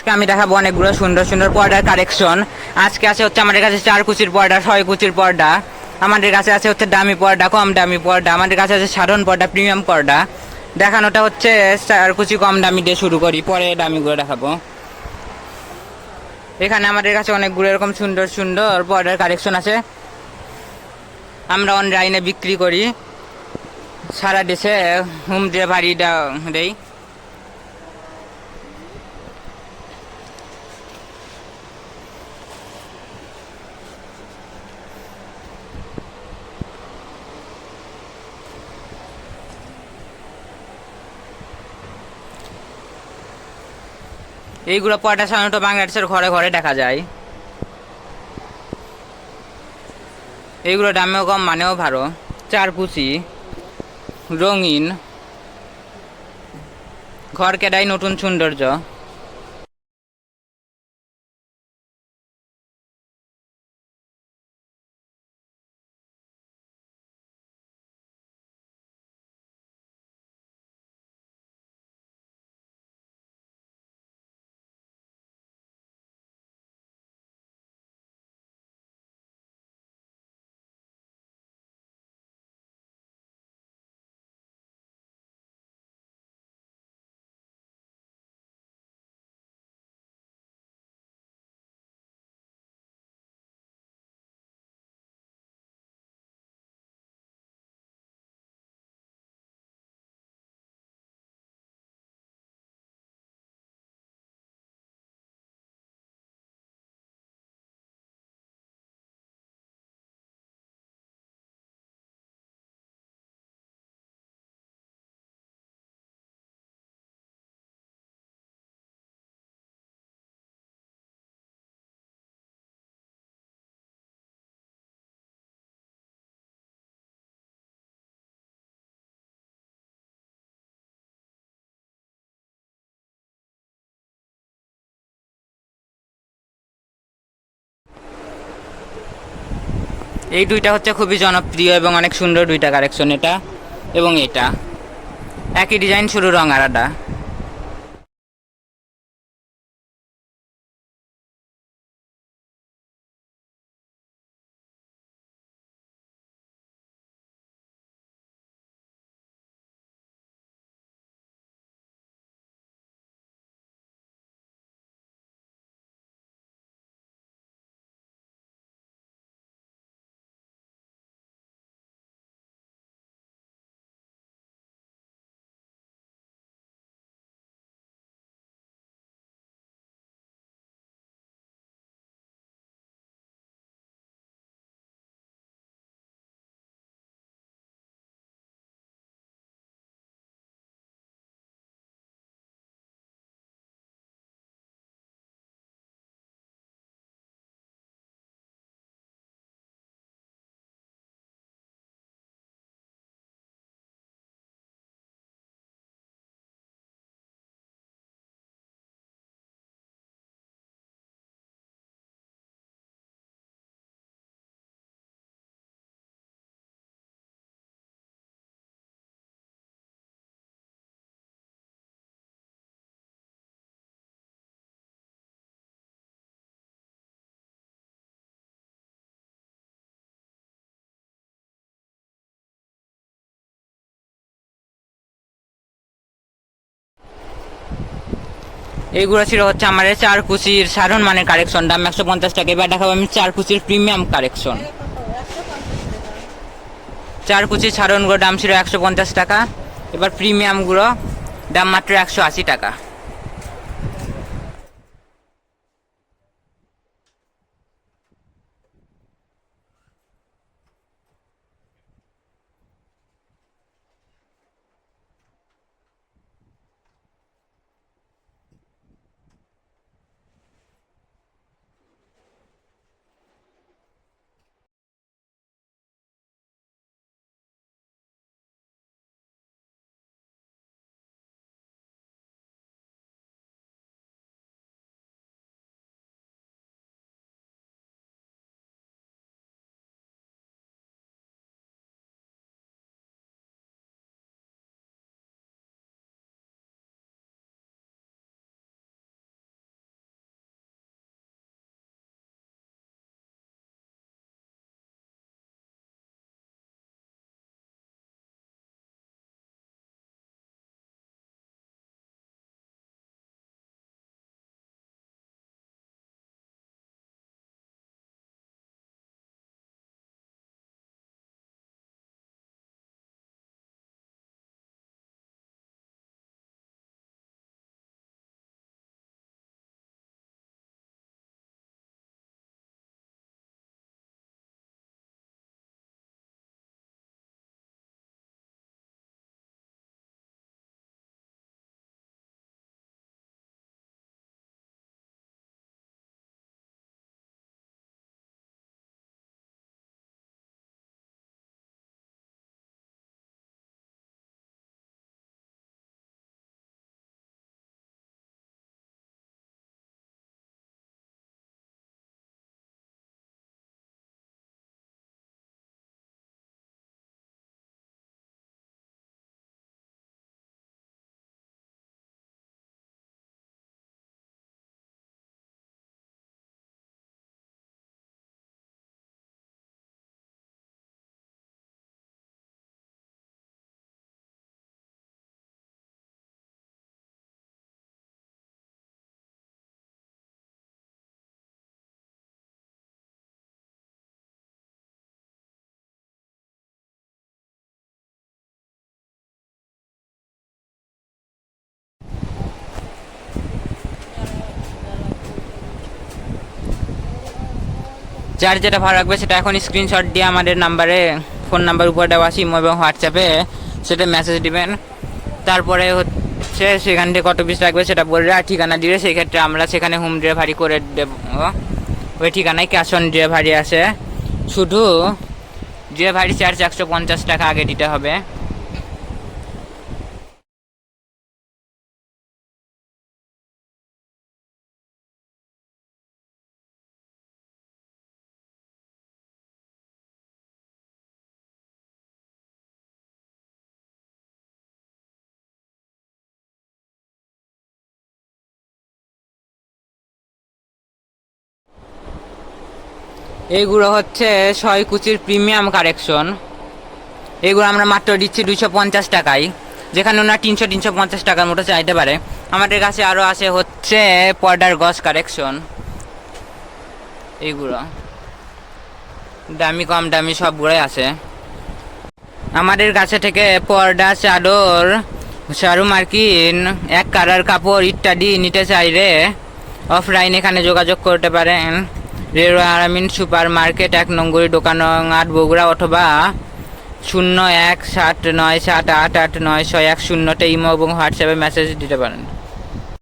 আজকে আমি দেখাবো অনেকগুলো সুন্দর সুন্দর পর্দার কালেকশন। আজকে আছে হচ্ছে আমাদের কাছে চার কুচির পর্দা, ছয় কুচির পর্দা। আমাদের কাছে আছে হচ্ছে দামি পর্দা, কম দামি পর্দা। আমাদের কাছে আছে সাধারণ পর্দা, প্রিমিয়াম পর্দা। দেখানোটা হচ্ছে চার কুচি কম দামি দিয়ে শুরু করি, পরে দামিগুলো দেখাবো। এখানে আমাদের কাছে অনেকগুলো এরকম সুন্দর সুন্দর পর্দার কালেকশন আছে। আমরা অনলাইনে বিক্রি করি। সারা দেশে হোম ডেলিভারি দেই। এইগুলো পয়টা সাধারণত বাংলাদেশের ঘরে ঘরে দেখা যায়। এইগুলো দামেও কম, মানেও ভালো। চার কুচি, রঙিন। ঘর কেডাই নতুন সৌন্দর্য। এই দুইটা হচ্ছে খুবই জনপ্রিয় এবং অনেক সুন্দর দুইটা কালেকশন এটা এবং এটা। একই ডিজাইন শুরু রং আলাদা। এইগুলো ছিল হচ্ছে আমার চার কুচির সাধারণ মানের কালেকশন দাম একশো পঞ্চাশ টাকা। এবার দেখাবো আমি চার কুচির প্রিমিয়াম কালেকশন চার কুচির সাধারণগুলো দাম ছিল একশো পঞ্চাশ টাকা। এবার প্রিমিয়ামগুলো দাম মাত্র একশো আশি টাকা। যার যেটা ভালো লাগবে সেটা এখন স্ক্রিনশট দিয়ে আমাদের নাম্বারে ফোন নাম্বার উপরে দেওয়া আছে, ইমো এবং হোয়াটসঅ্যাপে সেটা মেসেজ দিবেন। তারপরে হচ্ছে সেখান থেকে কত পিস লাগবে সেটা বললে আর ঠিকানা দিলে সেই ক্ষেত্রে আমরা সেখানে হোম ডেলিভারি করে দেবো। ওই ঠিকানায় ক্যাশ অন ডেলিভারি আছে। শুধু ডেলিভারি চার্জ একশো পঞ্চাশ টাকা আগে দিতে হবে। এইগুলো হচ্ছে ছয় কুচির প্রিমিয়াম কারেকশন। এগুলো আমরা মাত্র দিচ্ছি দুশো পঞ্চাশ টাকায়। যেখানে ওনার তিনশো তিনশো পঞ্চাশ টাকার মতো চাইতে পারে আমাদের কাছে আরও আছে হচ্ছে পর্দার গস কারেকশন। এইগুলো দামি, কম দামি সবগুলোই আছে। আমাদের কাছে থেকে পর্দা, চাদর, শাড়ু, মার্কিন, এক কালার কাপড় ইত্যাদি নিতে চাইলে অফলাইন এখানে যোগাযোগ করতে পারেন। রেরো আরামিন সুপার মার্কেট এক নম্বরি দোকান আট বগুড়া অথবা শূন্য এক সাত নয় সাত আট আট নয় ছয় এক শূন্যতে ইমো এবং হোয়াটসঅ্যাপে মেসেজ দিতে পারেন।